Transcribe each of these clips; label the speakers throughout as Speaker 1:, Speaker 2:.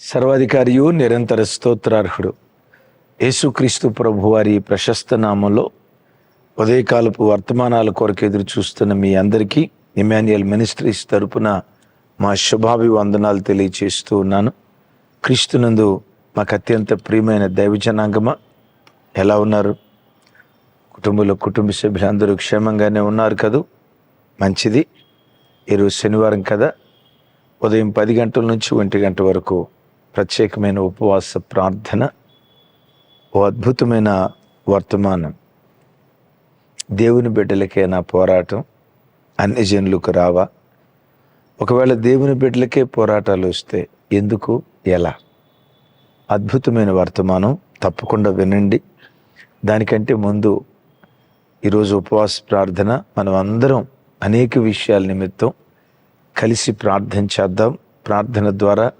Speaker 1: సర్వాధికారియు నిరంతర స్తోత్రార్హుడు. యేసుక్రీస్తు ప్రభువారి ప్రశస్త నామంలో ఉదయకాలపు వర్తమానాల కొరకు ఎదురు చూస్తున్న మీ అందరికీ ఇమాన్యుయల్ మినిస్ట్రీస్ తరపున మా శుభాభివందనాలు తెలియచేస్తూ ఉన్నాను. క్రీస్తునందు మాకు అత్యంత ప్రియమైన దైవజనాంగమా ఎలా ఉన్నారు? కుటుంబంలో కుటుంబ సభ్యులందరూ క్షేమంగానే ఉన్నారు కదూ? మంచిది. ఈరోజు శనివారం కదా. ఉదయం పది గంటల నుంచి ఒంటి గంట వరకు ప్రత్యేకమైన ఉపవాస ప్రార్థన ఓ అద్భుతమైన వర్తమానం. దేవుని బిడ్డలకే నా పోరాటం అన్ని జనులకు రావా. ఒకవేళ దేవుని బిడ్డలకే పోరాటాలు వస్తే ఎందుకు ఎలా? అద్భుతమైన వర్తమానం తప్పకుండా వినండి. దానికంటే ముందు ఈరోజు ఉపవాస ప్రార్థన మనం అందరం అనేక విషయాల నిమిత్తం కలిసి ప్రార్థన చేద్దాం. ప్రార్థన ద్వారా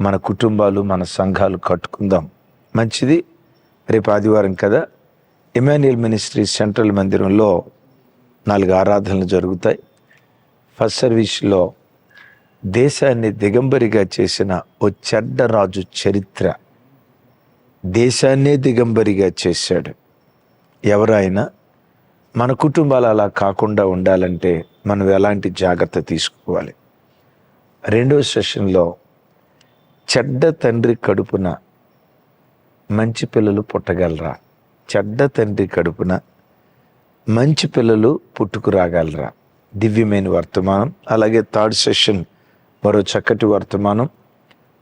Speaker 1: మన కుటుంబాలు మన సంఘాలు కట్టుకుందాం. మంచిది. రేపు ఆదివారం కదా ఇమాన్యుయల్ మినిస్ట్రీ సెంట్రల్ మందిరంలో నాలుగు ఆరాధనలు జరుగుతాయి. ఫస్ట్ సర్వీస్లో దేశాన్ని దిగంబరిగా చేసిన ఓ చెడ్డ రాజు చరిత్ర. దేశాన్నే దిగంబరిగా చేశాడు. ఎవరైనా మన కుటుంబాలు అలా కాకుండా ఉండాలంటే మనం ఎలాంటి జాగ్రత్త తీసుకోవాలి? రెండో సెషన్లో చెడ్డ తండ్రి కడుపున మంచి పిల్లలు పుట్టగలరా? చెడ్డ తండ్రి కడుపున మంచి పిల్లలు పుట్టుకురాగలరా? దివ్యమైన వర్తమానం అలాగే థర్డ్ సెషన్ మరో చక్కటి వర్తమానం.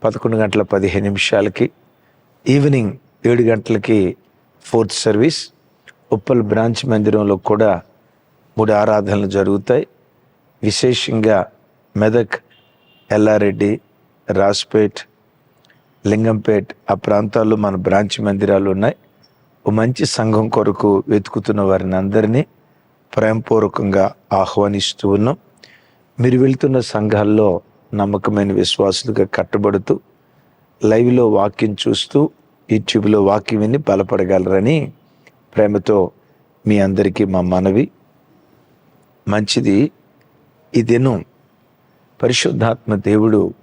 Speaker 1: పదకొండు గంటల పదిహేను నిమిషాలకి ఈవినింగ్ ఏడు గంటలకి ఫోర్త్ సర్వీస్. ఉప్పల్ బ్రాంచ్ మందిరంలో కూడా మూడు ఆరాధనలు జరుగుతాయి. విశేషంగా మెదక్ ఎల్లారెడ్డి రాజ్పేట్ లింగంపేట్ ఆ ప్రాంతాల్లో మన బ్రాంచ్ మందిరాలు ఉన్నాయి. ఓ మంచి సంఘం కొరకు వెతుకుతున్న వారిని అందరినీ ప్రేమపూర్వకంగా ఆహ్వానిస్తూ ఉన్నాం. మీరు వెళ్తున్న సంఘాల్లో నమ్మకమైన విశ్వాసులుగా కట్టబడుతూ లైవ్లో వాక్యం చూస్తూ యూట్యూబ్లో వాక్యం విని బలపడగలరని ప్రేమతో మీ అందరికీ మా మనవి. మంచిది. ఈ దినం పరిశుద్ధాత్మ దేవుడు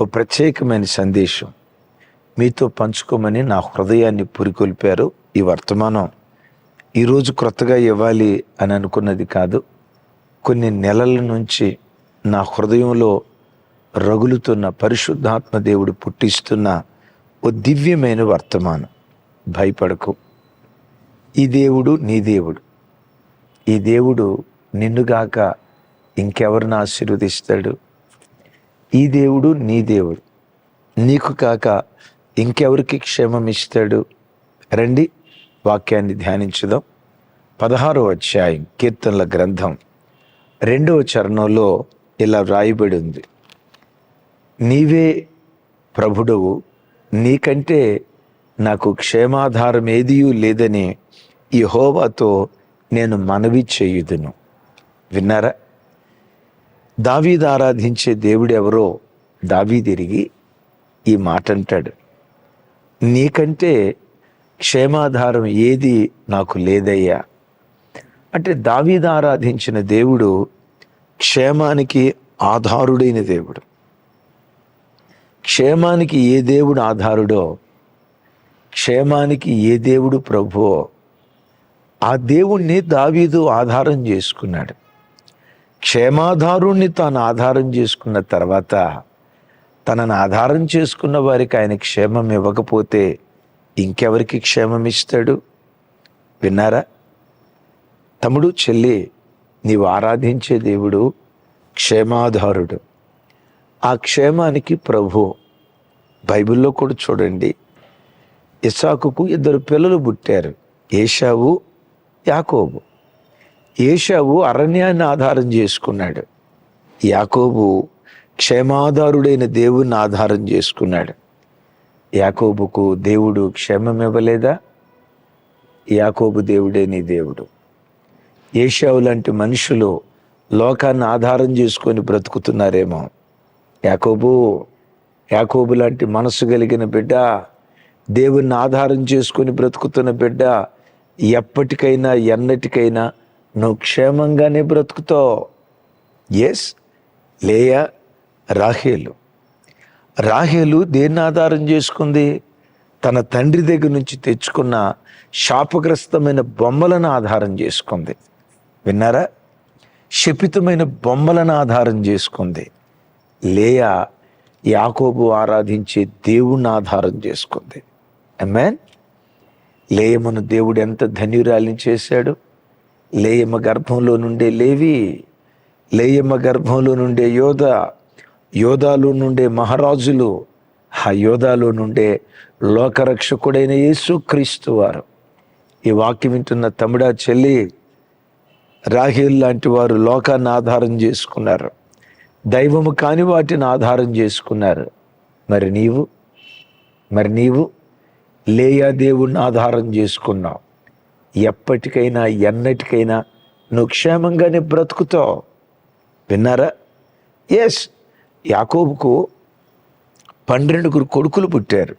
Speaker 1: ఓ ప్రత్యేకమైన సందేశం. మీతో పంచుకోమని నా హృదయాన్ని పురికొల్పారు ఈ వర్తమానం. ఈరోజు క్రొత్తగా ఇవ్వాలి అని అనుకున్నది కాదు. కొన్ని నెలల నుంచి నా హృదయంలో రగులుతున్న పరిశుద్ధాత్మ దేవుడు పుట్టిస్తున్న ఓ దివ్యమైన వర్తమానం. భయపడకు. ఈ దేవుడు నీ దేవుడు. ఈ దేవుడు నిన్నుగాక ఇంకెవరిని ఆశీర్వదిస్తాడు? ఈ దేవుడు నీ దేవుడు. నీకు కాక ఇంకెవరికి క్షేమం ఇస్తాడు? రండి వాక్యాన్ని ధ్యానించుదాం. పదహారో అధ్యాయం కీర్తనల గ్రంథం. రెండవ చరణంలో ఇలా వ్రాయబడి ఉంది. నీవే ప్రభుడవు నీకంటే నాకు క్షేమాధారం ఏదియూ లేదని యెహోవాతో నేను మనవి చేయుదును. విన్నారా? దావీదు ఆరాధించే దేవుడు ఎవరో దావీదిరిగి ఈ మాట అంటాడు. నీకంటే క్షేమాధారం ఏది నాకు లేదయ్యా. అంటే దావీదు ఆరాధించిన దేవుడు క్షేమానికి ఆధారుడైన దేవుడు. క్షేమానికి ఏ దేవుడు ఆధారుడో క్షేమానికి ఏ దేవుడు ప్రభువో ఆ దేవుణ్ణి దావీదు ఆధారం చేసుకున్నాడు. క్షేమాధారుణ్ణి తాను ఆధారం చేసుకున్న తర్వాత తనను ఆధారం చేసుకున్న వారికి ఆయన క్షేమం ఇవ్వకపోతే ఇంకెవరికి క్షేమం ఇస్తాడు? విన్నారా? తమ్ముడు చెల్లి నీవు ఆరాధించే దేవుడు క్షేమాధారుడు. ఆ క్షేమానికి ప్రభు బైబిల్లో కూడా చూడండి. ఇసాకుకు ఇద్దరు పిల్లలు పుట్టారు. ఏషావు యాకోబు. ఏషావు అరణ్యాన్ని ఆధారం చేసుకున్నాడు. యాకోబు క్షేమాధారుడైన దేవుణ్ణి ఆధారం చేసుకున్నాడు. యాకోబుకు దేవుడు క్షేమం ఇవ్వలేదా? యాకోబు దేవుడే నీ దేవుడు. ఏషావు లాంటి మనుషులు లోకాన్ని ఆధారం చేసుకొని బ్రతుకుతున్నారేమో. యాకోబు యాకోబు లాంటి మనసు కలిగిన బిడ్డ దేవుణ్ణి ఆధారం చేసుకొని బ్రతుకుతున్న బిడ్డ ఎప్పటికైనా ఎన్నటికైనా నువ్వు క్షేమంగానే బ్రతుకుతావు. ఎస్ లేయా రాహేలు. రాహేలు దేన్ని ఆధారం చేసుకుంది? తన తండ్రి దగ్గర నుంచి తెచ్చుకున్న శాపగ్రస్తమైన బొమ్మలను ఆధారం చేసుకుంది. విన్నారా? శపితమైన బొమ్మలను ఆధారం చేసుకుంది. లేయా యాకోబు ఆరాధించే దేవుణ్ణి ఆధారం చేసుకుంది. అమ్మాన్ లేయమ్మను దేవుడు ఎంత ధన్యురాలిని చేశాడు? లేయమ్మ గర్భంలో నుండే లేవి లేయమ్మ గర్భంలో నుండే యోధ యోధాలో నుండే మహారాజులు ఆ యోధాలో నుండే లోకరక్షకుడైన యేసు క్రీస్తు వారు. ఈ వాక్యం వింటున్న తమిడా చెల్లి రాహిల్ లాంటి వారు లోకాన్ని ఆధారం చేసుకున్నారు. దైవము కాని వాటిని ఆధారం చేసుకున్నారు. మరి నీవు మరి నీవు లేయా దేవుణ్ణి ఆధారం చేసుకున్నావు. ఎప్పటికైనా ఎన్నటికైనా నువ్వు క్షేమంగానే బ్రతుకుతావు. విన్నారా? ఎస్ యాకోబుకు పన్నెండుగురు కొడుకులు పుట్టారు.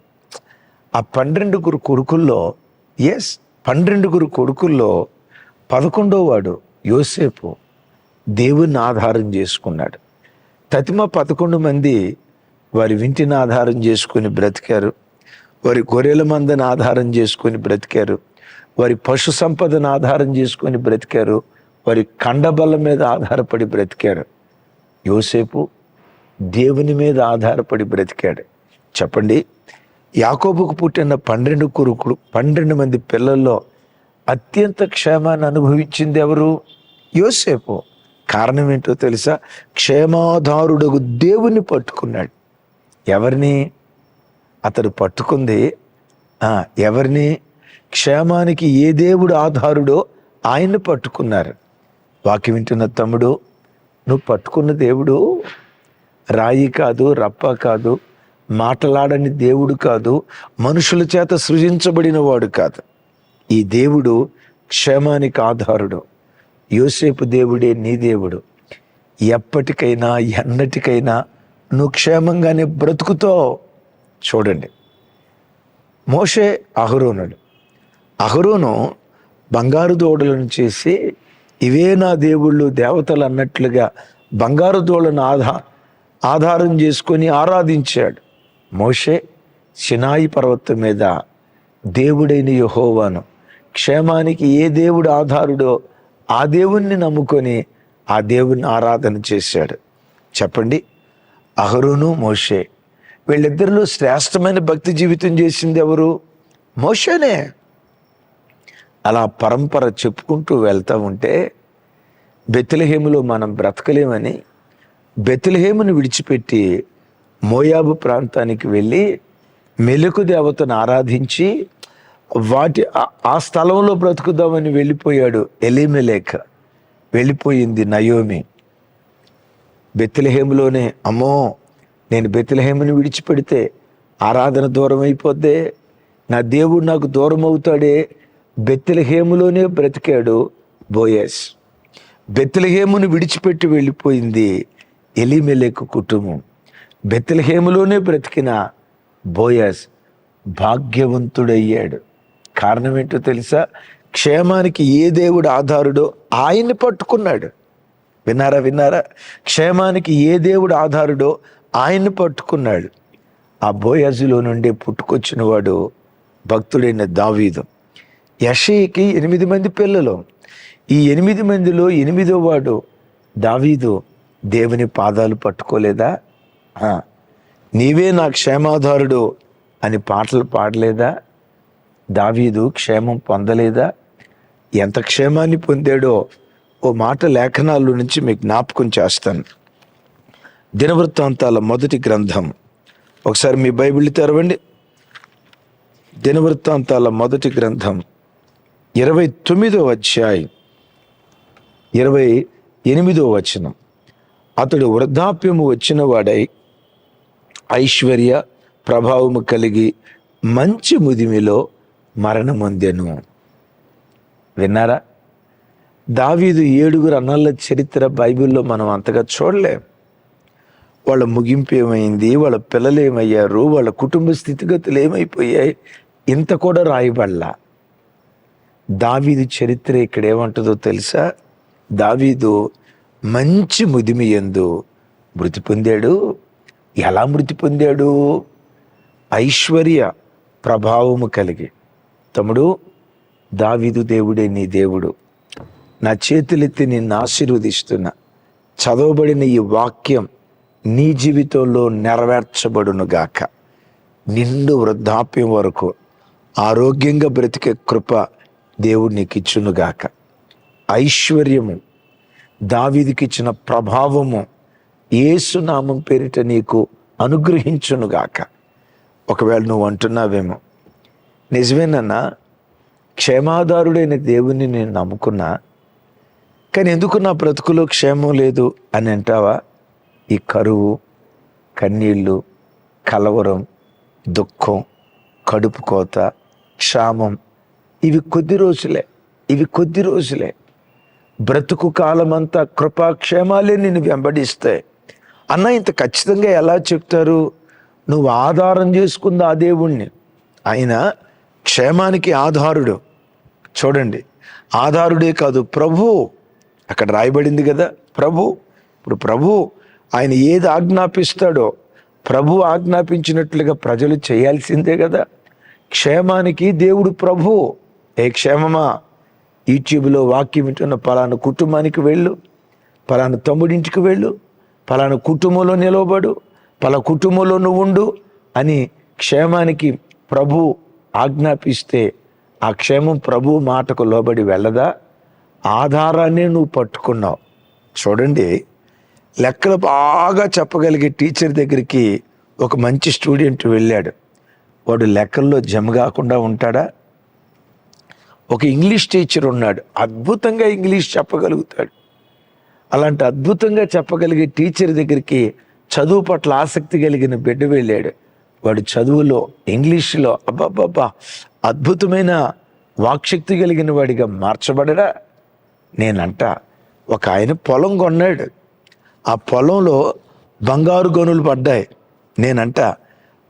Speaker 1: ఆ పన్నెండుగురు కొడుకుల్లో ఎస్ పన్నెండుగురు కొడుకుల్లో పదకొండో వాడు యోసేపు దేవుణ్ణి ఆధారం చేసుకున్నాడు. తతిమ పదకొండు మంది వారి వింటిని ఆధారం చేసుకొని బ్రతికారు. వారి గొర్రెల మందని ఆధారం చేసుకొని బ్రతికారు. వారి పశు సంపదను ఆధారం చేసుకొని బ్రతికారు. వారి కండబల్ల మీద ఆధారపడి బ్రతికారు. యోసేపు దేవుని మీద ఆధారపడి బ్రతికాడు. చెప్పండి. యాకోబుకు పుట్టిన పన్నెండు కురుకుడు పన్నెండు మంది పిల్లల్లో అత్యంత క్షేమాన్ని అనుభవించింది ఎవరు? యోసేపు. కారణం ఏంటో తెలుసా? క్షేమాధారుడకు దేవుని పట్టుకున్నాడు. ఎవరిని? అతడు పట్టుకుంది. ఎవరిని? క్షేమానికి ఏ దేవుడు ఆధారుడో ఆయన్ను పట్టుకున్నారు. వాకి వింటున్న తమ్ముడు నువ్వు పట్టుకున్న దేవుడు రాయి కాదు రప్ప కాదు మాటలాడని దేవుడు కాదు మనుషుల చేత సృజించబడిన వాడు కాదు. ఈ దేవుడు క్షేమానికి ఆధారుడు. యోసేపు దేవుడే నీ దేవుడు. ఎప్పటికైనా ఎన్నటికైనా నువ్వు క్షేమంగానే బ్రతుకుతో చూడండి. మోషే అహరోనుడు. అహరోను బంగారు దూడలను చేసి ఇవే నా దేవుళ్ళు దేవతలు అన్నట్లుగా బంగారు దూడలను ఆధా ఆధారం చేసుకొని ఆరాధించాడు. మోషే సినాయి పర్వతం మీద దేవుడైన యహోవాను క్షేమానికి ఏ దేవుడు ఆధారుడో ఆ దేవుణ్ణి నమ్ముకొని ఆ దేవుణ్ణి ఆరాధన చేశాడు. చెప్పండి అహరును మోషే వీళ్ళిద్దరిలో శ్రేష్టమైన భక్తి జీవితం చేసింది ఎవరు? మోషేనే. అలా పరంపర చెప్పుకుంటూ వెళ్తూ ఉంటే బెత్లహేములో మనం బ్రతకలేమని బెత్లహేమును విడిచిపెట్టి మోయాబు ప్రాంతానికి వెళ్ళి మెలకు దేవతను ఆరాధించి వాటి ఆ- ఆ స్థలంలో బ్రతుకుదామని వెళ్ళిపోయాడు ఎలిమెలేక. వెళ్ళిపోయింది నయోమి. బెత్తిలహేములోనే అమ్మో నేను బెత్లహేముని విడిచిపెడితే ఆరాధన దూరం అయిపోద్దే. నా దేవుడు నాకు దూరం అవుతాడే బెత్తలహేములోనే బ్రతికాడు బోయస్. బెత్లహేమును విడిచిపెట్టి వెళ్ళిపోయింది ఎలిమెలెకు కుటుంబం. బెత్తలహేములోనే బ్రతికిన బోయస్ భాగ్యవంతుడయ్యాడు. కారణం ఏంటో తెలుసా? క్షేమానికి ఏ దేవుడు ఆధారుడో ఆయన్ని పట్టుకున్నాడు. విన్నారా విన్నారా? క్షేమానికి ఏ దేవుడు ఆధారుడో ఆయన్ని పట్టుకున్నాడు. ఆ బోయాజులో నుండి పుట్టుకొచ్చిన వాడు భక్తుడైన దావీదు. యషయికి ఎనిమిది మంది పిల్లలు. ఈ ఎనిమిది మందిలో ఎనిమిదో వాడు దావీదు. దేవుని పాదాలు పట్టుకోలేదా? నీవే నా క్షేమాధారుడు అని పాటలు పాడలేదా? దావీదు క్షేమం పొందలేదా? ఎంత క్షేమాన్ని పొందాడో ఓ మాట లేఖనాల్లో నుంచి మీకు జ్ఞాపకం చేస్తాను. దినవృత్తాంతాల మొదటి గ్రంథం. ఒకసారి మీ బైబిల్ తెరవండి. దినవృత్తాంతాల మొదటి గ్రంథం. ఇరవై తొమ్మిదో అధ్యాయం ఇరవై ఎనిమిదో వచనం. అతడు వృద్ధాప్యము వచ్చిన వాడై ఐశ్వర్య ప్రభావము కలిగి మంచి ముదిమిలో మరణమొందెను. విన్నారా? దావీదు ఏడుగురు అన్నల చరిత్ర బైబిల్లో మనం అంతగా చూడలేం. వాళ్ళ ముగింపు ఏమైంది? వాళ్ళ పిల్లలు ఏమయ్యారు? వాళ్ళ కుటుంబ స్థితిగతులు ఏమైపోయాయి? ఇంత కూడా రాయబడలా. దావీదు చరిత్ర ఇక్కడ ఏమంటుందో తెలుసా? దావీదు మంచి ముదిమి ఎందు మృతి పొందాడు. ఎలా మృతి పొందాడు? ఐశ్వర్య ప్రభావము కలిగి. తమ్ముడు దావీదు దేవుడే నీ దేవుడు. నా చేతులెత్తి నిన్ను ఆశీర్వదిస్తున్నా చదవబడిన ఈ వాక్యం నీ జీవితంలో నెరవేర్చబడును గాక. నిండు వృద్ధాప్యం వరకు ఆరోగ్యంగా బ్రతికే కృప దేవుడు నీకు ఇచ్చునుగాక ఐశ్వర్యము దావీదికిచ్చిన ప్రభావము ఏసునామం పేరిట నీకు అనుగ్రహించునుగాక ఒకవేళ నువ్వు అంటున్నావేమో నిజమేనన్నా క్షేమాదారుడైన దేవుణ్ణి నేను నమ్ముకున్నా కానీ ఎందుకు నా బ్రతుకులో క్షేమం లేదు అని అంటావా? ఈ కరువు కన్నీళ్ళు కలవరం దుఃఖం కడుపు కోత క్షామం ఇవి కొద్ది రోజులే ఇవి కొద్ది రోజులే. బ్రతుకు కాలమంతా కృపాక్షేమాలే నిన్ను వెంబడిస్తాయి అన్న ఇంత ఖచ్చితంగా ఎలా చెప్తారు? నువ్వు ఆధారం చేసుకుంది ఆ దేవుణ్ణి. ఆయన క్షేమానికి ఆధారుడు. చూడండి ఆధారుడే కాదు ప్రభు. అక్కడ రాయబడింది కదా ప్రభు. ఇప్పుడు ప్రభు ఆయన ఏది ఆజ్ఞాపిస్తాడో ప్రభు ఆజ్ఞాపించినట్లుగా ప్రజలు చేయాల్సిందే కదా. క్షేమానికి దేవుడు ప్రభు. ఏ క్షేమమా? యూట్యూబ్లో వాక్యం వింటున్న పలానా కుటుంబానికి వెళ్ళు పలానా తమ్ముడింటికి వెళ్ళు పలానా కుటుంబంలో నిలవబడు పలా కుటుంబంలో నువ్వు ఉండు అని క్షేమానికి ప్రభు ఆజ్ఞాపిస్తే ఆ క్షేమం ప్రభు మాటకు లోబడి వెళ్ళదా? ఆధారాన్నే నువ్వు పట్టుకున్నావు. చూడండి లెక్కలు బాగా చెప్పగలిగే టీచర్ దగ్గరికి ఒక మంచి స్టూడెంట్ వెళ్ళాడు. వాడు లెక్కల్లో జమ కాకుండా ఉంటాడా? ఒక ఇంగ్లీష్ టీచర్ ఉన్నాడు. అద్భుతంగా ఇంగ్లీష్ చెప్పగలుగుతాడు. అలాంటి అద్భుతంగా చెప్పగలిగే టీచర్ దగ్గరికి చదువు పట్ల ఆసక్తి కలిగిన బిడ్డ వెళ్ళాడు. వాడు చదువులో ఇంగ్లీష్లో అబ్బాబ్బా అద్భుతమైన వాక్శక్తి కలిగిన వాడిగా మార్చబడడా నేనంట ఒక ఆయన పొలం కొన్నాడు. ఆ పొలంలో బంగారు గనులు పడ్డాయి. నేనంట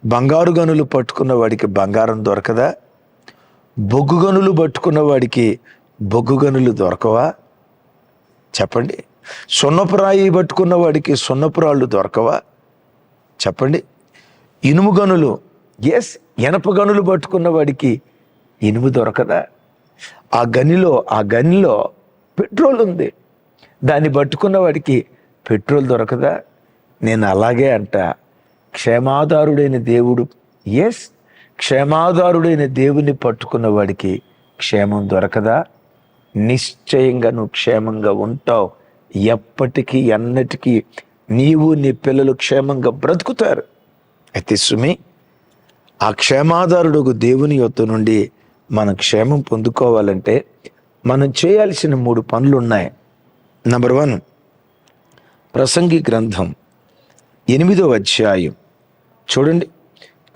Speaker 1: బంగారు గనులు పట్టుకున్న వాడికి బంగారం దొరకదా? బొగ్గు గనులు పట్టుకున్న వాడికి బొగ్గు గనులు దొరకవా? చెప్పండి. సున్నపురాయి పట్టుకున్న వాడికి సున్నపురాళ్ళు దొరకవా? చెప్పండి. ఇనుము గనులు ఎస్ ఎనప గనులు పట్టుకున్న వాడికి ఇనుము దొరకదా? ఆ గనిలో ఆ గనిలో పెట్రోల్ ఉంది. దాన్ని పట్టుకున్న వాడికి పెట్రోల్ దొరకదా? నేను అలాగే అంట. క్షేమాదారుడైన దేవుడు ఎస్ క్షేమాదారుడైన దేవుని పట్టుకున్న వాడికి క్షేమం దొరకదా? నిశ్చయంగా నువ్వు క్షేమంగా ఉంటావు. ఎప్పటికీ ఎన్నటికీ నీవు నీ పిల్లలు క్షేమంగా బ్రతుకుతారు. అయితే సుమి ఆ క్షేమాధారుడు దేవుని యొద్ద నుండి మనం క్షేమం పొందుకోవాలంటే మనం చేయాల్సిన మూడు పనులు ఉన్నాయి నంబర్ వన్ ప్రసంగి గ్రంథం ఎనిమిదో అధ్యాయం. చూడండి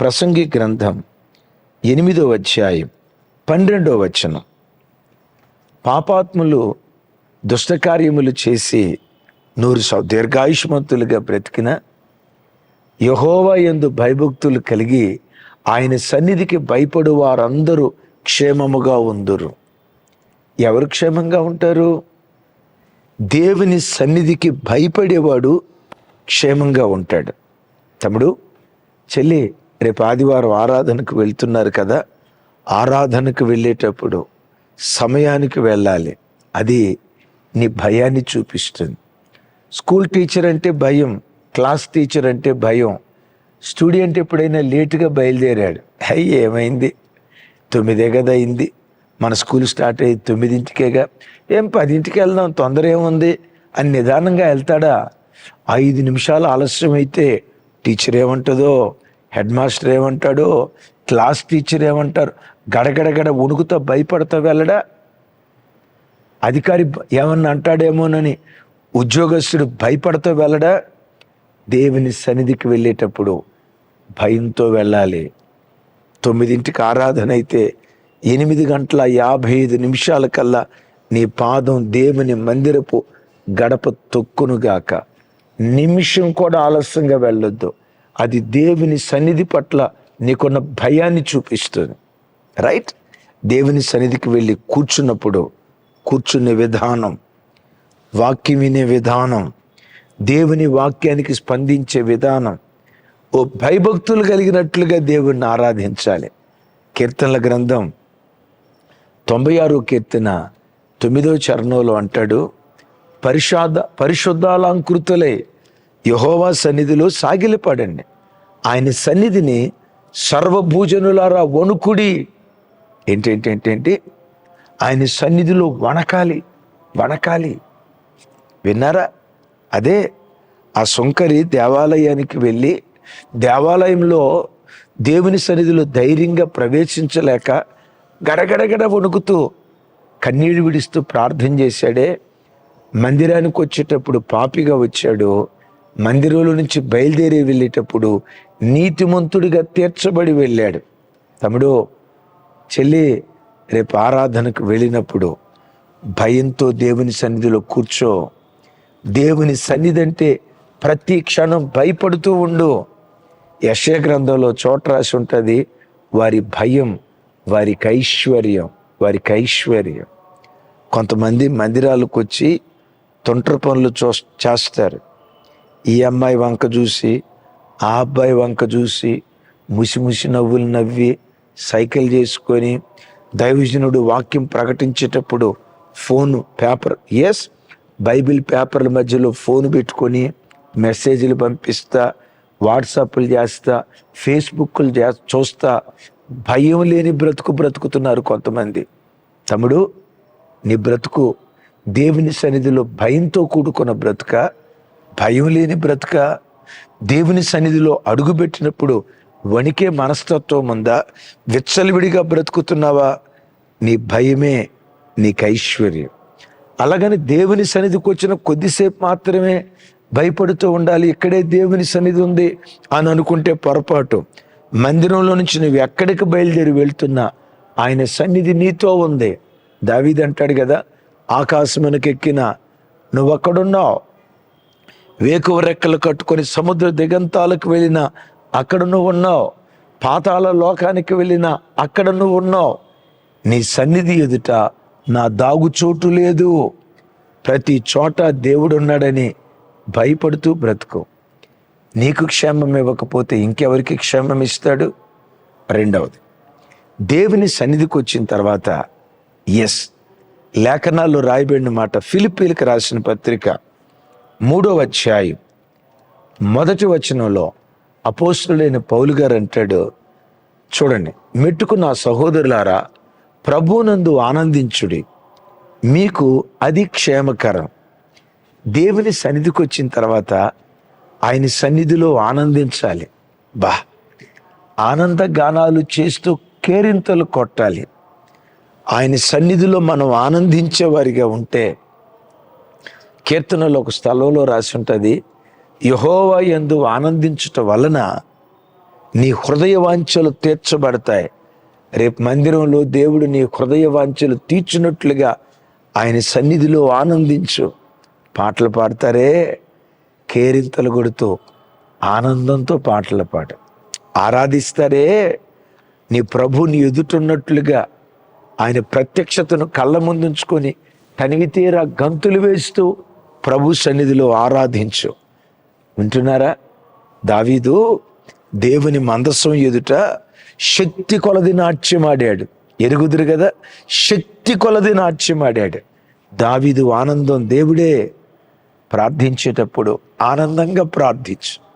Speaker 1: ప్రసంగి గ్రంథం ఎనిమిదో అధ్యాయం పన్నెండో వచనం. పాపాత్ములు దుష్టకార్యములు చేసి నూరు దీర్ఘాయుష్మంతులుగా బ్రతికిన యహోవా ఎందు భయభక్తులు కలిగి ఆయన సన్నిధికి భయపడు వారందరూ క్షేమముగా ఉందరు. ఎవరు క్షేమంగా ఉంటారు? దేవుని సన్నిధికి భయపడేవాడు క్షేమంగా ఉంటాడు. తమ్ముడు చెల్లి రేపు ఆదివారం ఆరాధనకు వెళ్తున్నారు కదా ఆరాధనకు వెళ్ళేటప్పుడు సమయానికి వెళ్ళాలి. అది నీ భయాన్ని చూపిస్తుంది. స్కూల్ టీచర్ అంటే భయం క్లాస్ టీచర్ అంటే భయం. స్టూడెంట్ ఎప్పుడైనా లేటుగా బయలుదేరాడు. హై ఏమైంది? తొమ్మిదే కదా అయింది. మన స్కూల్ స్టార్ట్ అయ్యి తొమ్మిదింటికేగా. ఏం పదింటికి వెళ్దాం తొందర ఏముంది అని నిదానంగా వెళ్తాడా? ఐదు నిమిషాలు ఆలస్యం అయితే టీచర్ ఏమంటుందో హెడ్ మాస్టర్ ఏమంటాడో? క్లాస్ టీచర్ ఏమంటారు? గడగడగడ ఉణుకుతో భయపడతా వెళ్ళడా? అధికారి ఏమన్నా అంటాడేమోనని ఉద్యోగస్తుడు భయపడతా వెళ్ళడా? దేవుని సన్నిధికి వెళ్ళేటప్పుడు భయంతో వెళ్ళాలి. తొమ్మిదింటికి ఆరాధన అయితే ఎనిమిది గంటల యాభై ఐదు నిమిషాల కల్లా నీ పాదం దేవుని మందిరపు గడప తొక్కునుగాక. నిమిషం కూడా ఆలస్యంగా వెళ్ళొద్దు. అది దేవుని సన్నిధి పట్ల నీకున్న భయాన్ని చూపిస్తుంది. రైట్ దేవుని సన్నిధికి వెళ్ళి కూర్చున్నప్పుడు కూర్చునే విధానం వాక్యం వినే విధానం దేవుని వాక్యానికి స్పందించే విధానం ఓ భయభక్తులు కలిగినట్లుగా దేవుణ్ణి ఆరాధించాలి. కీర్తనల గ్రంథం తొంభై ఆరు కీర్తన తొమ్మిదో చరణంలో అంటాడు పరిషాద పరిశుద్ధాలంకృతులై యహోవా సన్నిధిలో సాగిలిపడండి. ఆయన సన్నిధిని సర్వభూజనులారా వణుకుడి. ఏంటేంటేంటేంటి? ఆయన సన్నిధిలో వణకాలి వణకాలి. విన్నారా? అదే ఆ సుంకరి దేవాలయానికి వెళ్ళి దేవాలయంలో దేవుని సన్నిధిలో ధైర్యంగా ప్రవేశించలేక గడగడగడ వణుకుతూ కన్నీళ్ళు విడిస్తూ ప్రార్థన చేశాడే. మందిరానికి వచ్చేటప్పుడు పాపిగా వచ్చాడు. మందిరంలో నుంచి బయలుదేరి వెళ్ళేటప్పుడు నీతిమంతుడిగా తీర్చబడి వెళ్ళాడు. తమ్ముడు చెల్లి రేపు ఆరాధనకు వెళ్ళినప్పుడు భయంతో దేవుని సన్నిధిలో కూర్చో. దేవుని సన్నిధి అంటే ప్రతి క్షణం భయపడుతూ ఉండు. యశయ గ్రంథంలో చోట రాసి ఉంటుంది వారి భయం వారికి ఐశ్వర్యం వారికి ఐశ్వర్యం కొంతమంది మందిరాలకు వచ్చి తొంటరి పనులు చూ చేస్తారు. ఈ అమ్మాయి వంక చూసి ఆ అబ్బాయి వంక చూసి ముసి ముసి నవ్వులు నవ్వి సైకిల్ చేసుకొని దైవజనుడు వాక్యం ప్రకటించేటప్పుడు ఫోన్ పేపర్ ఎస్ బైబిల్ పేపర్ల మధ్యలో ఫోన్ పెట్టుకొని మెసేజ్లు పంపిస్తా వాట్సాప్లు చేస్తా ఫేస్బుక్లు చే చూస్తా. భయం లేని బ్రతుకు బ్రతుకుతున్నారు కొంతమంది. తమ్ముడు నీ బ్రతుకు దేవుని సన్నిధిలో భయంతో కూడుకున్న బ్రతుక భయం లేని బ్రతుక. దేవుని సన్నిధిలో అడుగుపెట్టినప్పుడు వణికే మనస్తత్వం ఉందా విచ్చలవిడిగా బ్రతుకుతున్నావా? నీ భయమే నీకు ఐశ్వర్యం. అలాగని దేవుని సన్నిధికి వచ్చిన కొద్దిసేపు మాత్రమే భయపడుతూ ఉండాలి. ఇక్కడే దేవుని సన్నిధి ఉంది అని అనుకుంటే పొరపాటు. మందిరంలో నుంచి నువ్వు ఎక్కడికి బయలుదేరి వెళ్తున్నా ఆయన సన్నిధి నీతో ఉంది. దావీది అంటాడు కదా ఆకాశమునకెక్కిన నువ్వు అక్కడున్నావు వేకువ రెక్కలు కట్టుకొని సముద్ర దిగంతాలకు వెళ్ళిన అక్కడ నువ్వు ఉన్నావు. పాతాళ లోకానికి వెళ్ళిన అక్కడ నువ్వు ఉన్నావు. నీ సన్నిధి ఎదుట నా దాగు చోటు లేదు. ప్రతి చోట దేవుడు ఉన్నాడని భయపడుతూ బ్రతుకు. నీకు క్షేమం ఇవ్వకపోతే ఇంకెవరికి క్షేమం ఇస్తాడు? రెండవది దేవుని సన్నిధికి వచ్చిన తర్వాత ఎస్ లేఖనాల్లో రాయబడిన మాట ఫిలిపీలకు రాసిన పత్రిక మూడో అధ్యాయం మొదటి వచనంలో అపోస్తుడైన పౌలు గారు అంటాడు చూడండి మెట్టుకు నా సహోదరులారా ప్రభునందు ఆనందించుడి. మీకు అది క్షేమకరం. దేవుని సన్నిధికి వచ్చిన తర్వాత ఆయన సన్నిధిలో ఆనందించాలి. బా! ఆనంద గానాలు చేస్తూ కేరింతలు కొట్టాలి. ఆయన సన్నిధిలో మనం ఆనందించేవారిగా ఉంటే కీర్తనలో ఒక స్థలంలో రాసి ఉంటుంది యహోవా ఎందు ఆనందించుట వలన నీ హృదయ వాంఛలు తీర్చబడతాయి. రేపు మందిరంలో దేవుడు నీ హృదయ వాంఛలు తీర్చినట్లుగా ఆయన సన్నిధిలో ఆనందించు. పాటలు పాడతారే కేరింతలు కొడుతూ ఆనందంతో పాటలు పాడు. ఆరాధిస్తారే నీ ప్రభుని ఎదుటున్నట్లుగా ఆయన ప్రత్యక్షతను కళ్ళ ముందుంచుకొని తనివి తీరా గంతులు వేస్తూ ప్రభు సన్నిధిలో ఆరాధించు. వింటున్నారా? దావీదు దేవుని మందస్సం ఎదుట శక్తి కొలది నాట్యమాడాడు ఎరుగుదురు కదా? శక్తి కొలది నాట్యమాడాడు దావీదు ఆనందం దేవుడే ప్రార్థించేటప్పుడు ఆనందంగా ప్రార్థించు.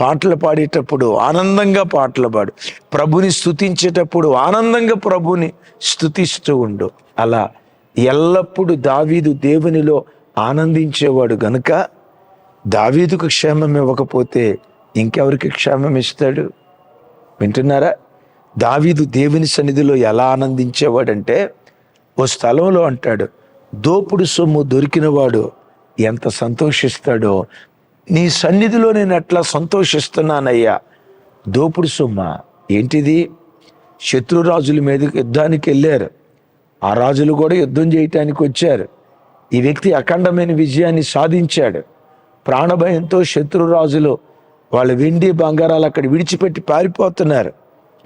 Speaker 1: పాటలు పాడేటప్పుడు ఆనందంగా పాటలు పాడు. ప్రభుని స్థుతించేటప్పుడు ఆనందంగా ప్రభుని స్థుతిస్తూ ఉండు. అలా ఎల్లప్పుడూ దావీదు దేవునిలో ఆనందించేవాడు గనుక దావీదుకు క్షేమం ఇవ్వకపోతే ఇంకెవరికి క్షేమం ఇస్తాడు? వింటున్నారా? దావీదు దేవుని సన్నిధిలో ఎలా ఆనందించేవాడంటే ఓ స్థలంలో అంటాడు దోపుడు సొమ్ము దొరికినవాడు ఎంత సంతోషిస్తాడో నీ సన్నిధిలో నేను ఎట్లా సంతోషిస్తున్నానయ్యా? దోపుడు సొమ్మ ఏంటిది? శత్రురాజుల మీదకి యుద్ధానికి వెళ్ళారు. ఆ రాజులు కూడా యుద్ధం చేయటానికి వచ్చారు. ఈ వ్యక్తి అఖండమైన విజయాన్ని సాధించాడు. ప్రాణభయంతో శత్రురాజులు వాళ్ళ వెండి బంగారాలు అక్కడ విడిచిపెట్టి పారిపోతున్నారు.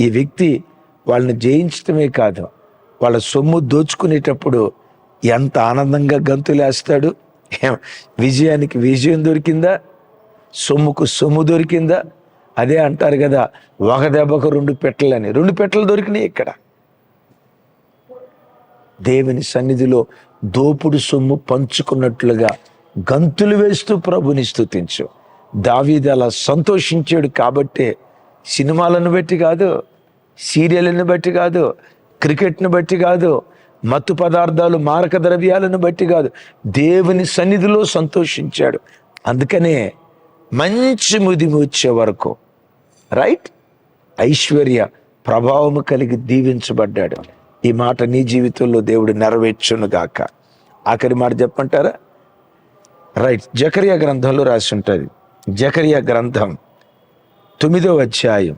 Speaker 1: ఈ వ్యక్తి వాళ్ళని జయించటమే కాదు వాళ్ళ సొమ్ము దోచుకునేటప్పుడు ఎంత ఆనందంగా గంతులేస్తాడు. విజయానికి విజయం దొరికిందా? సొమ్ముకు సొమ్ము దొరికిందా? అదే అంటారు కదా ఒక దెబ్బకు రెండు పెట్టలని. రెండు పెట్టలు దొరికినాయి ఇక్కడ. దేవుని సన్నిధిలో దోపుడు సొమ్ము పంచుకున్నట్లుగా గంతులు వేస్తూ ప్రభుని స్థుతించు దావీది అలా సంతోషించాడు కాబట్టే సినిమాలను బట్టి కాదు సీరియల్ని బట్టి కాదు క్రికెట్ని బట్టి కాదు మత్తు పదార్థాలు మారక ద్రవ్యాలను బట్టి కాదు దేవుని సన్నిధిలో సంతోషించాడు. అందుకనే మంచి ముదిమి వచ్చే వరకు రైట్? ఐశ్వర్య ప్రభావము కలిగి దీవించబడ్డాడు. ఈ మాట నీ జీవితంలో దేవుడు నెరవేర్చును గాక ఆఖరి మాట చెప్పంటారా రైట్. జకరియా గ్రంథంలో రాసి ఉంటుంది. జకరియా గ్రంథం తొమ్మిదో అధ్యాయం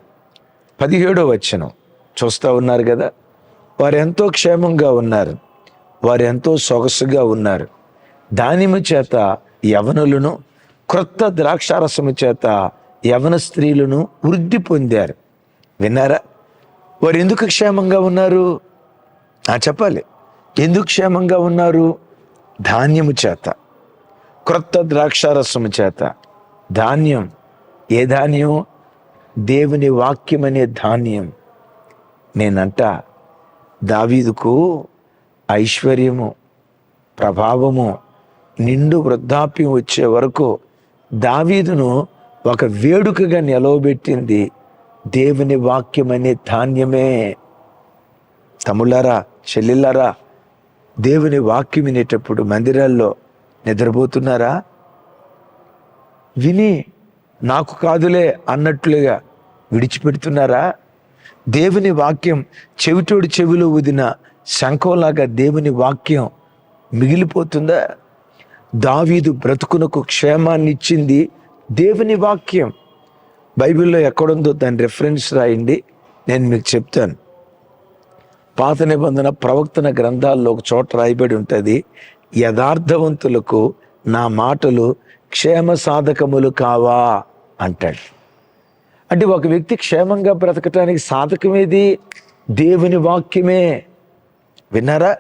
Speaker 1: పదిహేడో వచనం. చూస్తూ ఉన్నారు కదా? వారు ఎంతో క్షేమంగా ఉన్నారు. వారు ఎంతో సొగసుగా ఉన్నారు. దానిమ చేత యవనులను క్రొత్త ద్రాక్షారసము చేత యవన స్త్రీలను వృద్ధి పొందారు. విన్నారా? వారు ఎందుకు క్షేమంగా ఉన్నారు? చెప్పాలి. ఎందుకు క్షేమంగా ఉన్నారు? ధాన్యము చేత. క్రొత్త ద్రాక్షారసము చేత. ధాన్యం. ఏ ధాన్యం? దేవుని వాక్యం అనే ధాన్యం. నేనంట దావీదుకు ఐశ్వర్యము ప్రభావము నిండు వృద్ధాప్యం వచ్చే వరకు దావీదును ఒక వేడుకగా నిలవబెట్టింది దేవుని వాక్యం అనే ధాన్యమే. తమ్ముళ్ళారా చెల్లెళ్ళారా దేవుని వాక్యం వినేటప్పుడు మందిరాల్లో నిద్రపోతున్నారా? విని నాకు కాదులే అన్నట్లుగా విడిచిపెడుతున్నారా? దేవుని వాక్యం చెవిటోడి చెవిలో ఊదిన శంఖంలాగా దేవుని వాక్యం మిగిలిపోతుందా? దావీదు బ్రతుకునకు క్షేమాన్ని ఇచ్చింది దేవుని వాక్యం. బైబిల్లో ఎక్కడుందో దాని రెఫరెన్స్ రాయండి నేను మీకు చెప్తాను. పాత నిబంధన ప్రవక్తన గ్రంథాల్లో ఒక చోట రాయబడి ఉంటుంది యథార్థవంతులకు నా మాటలు క్షేమ సాధకములు కావా అంటాడు. అంటే ఒక వ్యక్తి క్షేమంగా బ్రతకటానికి సాధకమేది? దేవుని వాక్యమే. విన్నారా?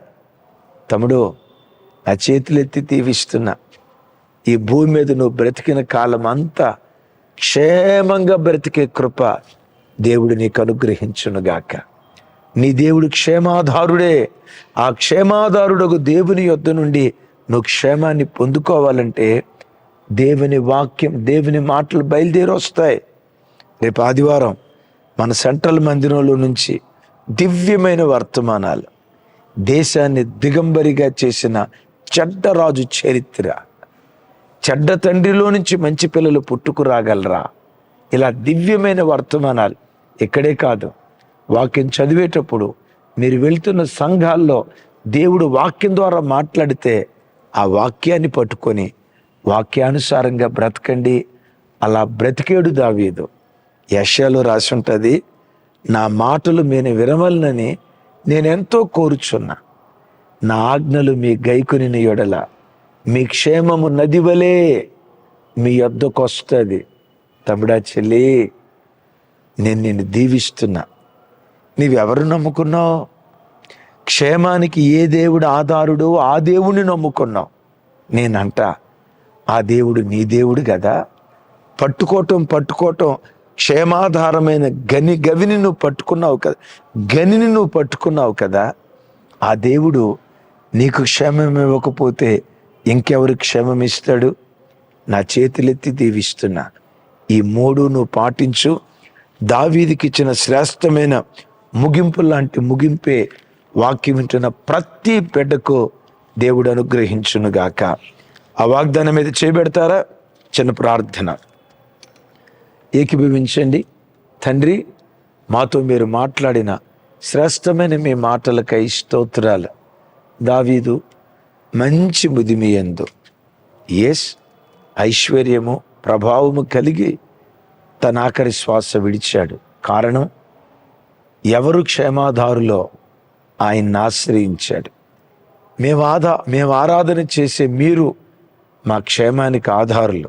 Speaker 1: తమ్ముడు నా చేతులెత్తి దీవిస్తున్నా ఈ భూమి మీద నువ్వు బ్రతికిన కాలం అంతా క్షేమంగా బ్రతికే కృప దేవుడు నీకు అనుగ్రహించునుగాక. నీ దేవుడు క్షేమాధారుడే. ఆ క్షేమాధారుడకు దేవుని యొద్ద నుండి నువ్వు క్షేమాన్ని పొందుకోవాలంటే దేవుని వాక్యం దేవుని మాటలు బయలుదేరి వస్తాయి రేపు ఆదివారం మన సెంట్రల్ మందిరంలో నుంచి దివ్యమైన వర్తమానాలు. దేశాన్ని దిగంబరిగా చేసిన చెడ్డరాజు చరిత్ర. చెడ్డ తండ్రిలో నుంచి మంచి పిల్లలు పుట్టుకు రాగలరా ఇలా దివ్యమైన వర్తమానాలు ఇక్కడే కాదు. వాక్యం చదివేటప్పుడు మీరు వెళ్తున్న సంఘాల్లో దేవుడు వాక్యం ద్వారా మాట్లాడితే ఆ వాక్యాన్ని పట్టుకొని వాక్యానుసారంగా బ్రతకండి. అలా బ్రతికేడు దావీదు. యశాలో రాసి ఉంటుంది నా మాటలు నేను విరమలనని నేనెంతో కోరుచున్నా. నా ఆజ్ఞలు మీ గైకుని యొడల మీ క్షేమము నదివలే మీ వద్దకు వస్తుంది. తమిడా చెల్లి నేను నిన్ను దీవిస్తున్నా. నీవెవరు నమ్ముకున్నావు? క్షేమానికి ఏ దేవుడు ఆధారుడో? ఆ దేవుడిని నమ్ముకున్నావు. నేనంట ఆ దేవుడు నీ దేవుడు కదా పట్టుకోవటం పట్టుకోవటం క్షేమాధారమైన గని గవిని నువ్వు పట్టుకున్నావు కదా గనిని నువ్వు పట్టుకున్నావు కదా ఆ దేవుడు నీకు క్షేమం ఇవ్వకపోతే ఇంకెవరు క్షేమం ఇస్తాడు? నా చేతులెత్తి దీవిస్తున్నా. ఈ మూడు నువ్వు పాటించు. దావీదికి ఇచ్చిన శ్రేష్టమైన ముగింపు లాంటి ముగింపే వాక్యం వింటున్న ప్రతి బిడ్డకు దేవుడు అనుగ్రహించునుగాక. ఆ వాగ్దానం మీద చేయబెడతారా చిన్న ప్రార్థన. ఏకీభవించండి. తండ్రి మాతో మీరు మాట్లాడిన శ్రేష్టమైన మీ మాటలకై స్తోత్రాలు. దావీదు మంచి ముదిమియందు ఎస్ ఐశ్వర్యము ప్రభావము కలిగి తన ఆఖరి శ్వాస విడిచాడు. కారణం? ఎవరు క్షేమాధారులో ఆయన్ని ఆశ్రయించాడు? మేము ఆదా మేము ఆరాధన చేసే మీరు మా క్షేమానికి ఆధారులు.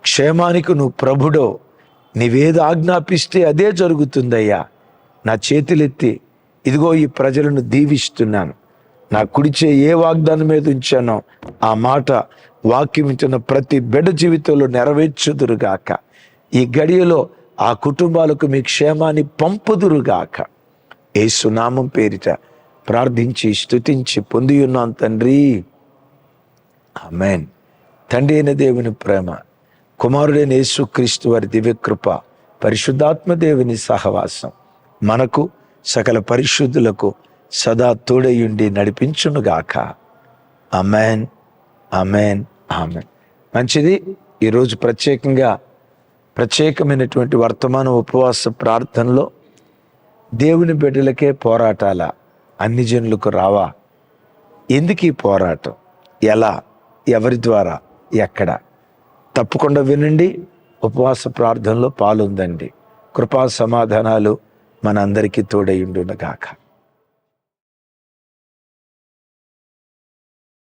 Speaker 1: క్షేమానికి నువ్వు ప్రభుడో. నీవేది ఆజ్ఞాపిస్తే అదే జరుగుతుందయ్యా. నా చేతులెత్తి ఇదిగో ఈ ప్రజలను దీవిస్తున్నాను. నా కుడిచే ఏ వాగ్దానం మీద ఉంచానో ఆ మాట వాక్యం ఇచ్చిన ప్రతి బిడ్డ జీవితంలో నెరవేర్చుదురుగాక. ఈ గడియలో ఆ కుటుంబాలకు మీ క్షేమాన్ని పంపుదురుగాక. ఏసునామం పేరిట ప్రార్థించి స్థుతించి పొంది ఉన్నాం తండ్రి. ఆమెన్. తండ్రి అయిన దేవుని ప్రేమ కుమారుడైన యేసుక్రీస్తు వారి దివ్యకృప పరిశుద్ధాత్మ దేవుని సహవాసం మనకు సకల పరిశుద్ధులకు సదా తోడయుండి నడిపించునుగాక. Amen amen amen. మంచిది. ఈరోజు ప్రత్యేకంగా ప్రత్యేకమైనటువంటి వర్తమాన ఉపవాస ప్రార్థనలో దేవుని బిడ్డలకే పోరాటాల అన్ని జనులకు రావా? ఎందుకు ఈ పోరాటం? ఎలా? ఎవరి ద్వారా? ఎక్కడ? తప్పకుండా వినండి. ఉపవాస ప్రార్థనలో పాలుందండి. కృపా సమాధానాలు మనందరికీ తోడయుండునగాక